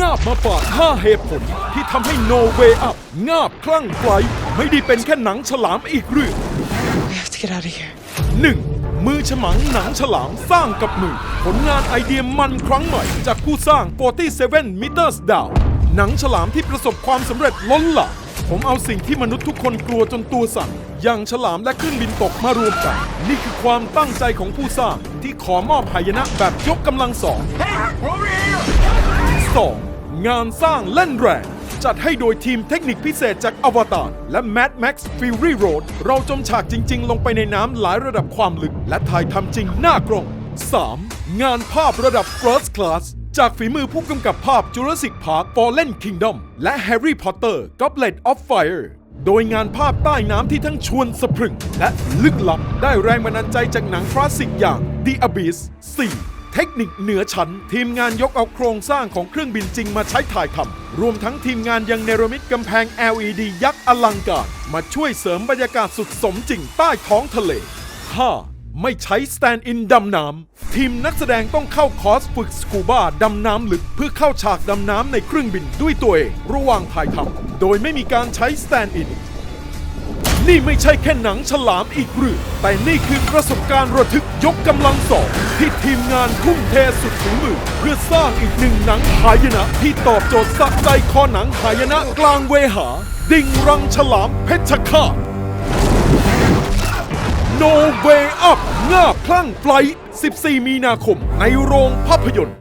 งาบมาฝาก5เหตุผลที่ทำให้ No Way Up งาบคลั่งไคล้ไม่ได้เป็นแค่หนังฉลามอีกเรื่อง We have to get out of here. 1. มือฉมังหนังฉลามสร้างกับมือ ผลงานไอเดียมันครั้งใหม่จากผู้สร้าง 47 Meters Down หนังฉลามที่ประสบความสำเร็จล้นหลามผมเอาสิ่งที่มนุษย์ทุกคนกลัวจนตัวสั่นอย่างฉลามและเครื่องบินตกมารวมกัน นี่คือความตั้งใจของผู้สร้างที่ขอมอบหายนะแบบยกกำลังสอง 2. งานสร้างเล่นแรง จัดให้โดยทีมเทคนิคพิเศษจากอวตารและ Mad Max Fury Road เราจมฉากจริง ๆ ลงไปในน้ำหลายระดับความลึก และถ่ายทำจริงหน้ากล้อง 3. งานภาพระดับ First Class จากฝีมือผู้กำกับภาพ Jurassic Park Fallen Kingdom และ Harry Potter Goblet of Fire โดยงานภาพใต้น้ำที่ทั้งชวนสะพรึง และลึกลับได้แรงบันดาลใจจากหนังคลาสสิกอย่าง The Abyss 4. เทคนิคเหนือชั้น ทีมงานยกเอาโครงสร้างของเครื่องบินจริงมาใช้ถ่ายทำรวมทั้งทีมงานยังเนรมิตกำแพง LED ยักษ์อลังการ มาช่วยเสริมบรรยากาศสุดสมจริงใต้ท้องทะเล 5. ไม่ใช้สแตนด์อินดำน้ำทีมนักแสดงต้องเข้าคอร์สฝึกสกูบ้าดำน้ำลึก เพื่อเข้าฉากดำน้ำในเครื่องบินด้วยตัวเองระหว่างถ่ายทำโดยไม่มีการใช้สแตนด์อิน นี่ไม่ใช่แค่หนังฉลามอีกเรื่องแต่นี่คือประสบการณ์ระทึกยกกำลังสองที่ทีมงานทุ่มเทสุดฝีมือ เพื่อสร้างอีกหนึ่งหนังหายนะ ที่ตอบโจทย์สะใจคอหนังหายนะกลางเวหา ดิ่งรังฉลามเพชรฆาต No Way Up งาคลั่งไฟล์14 มีนาคมในโรงภาพยนตร์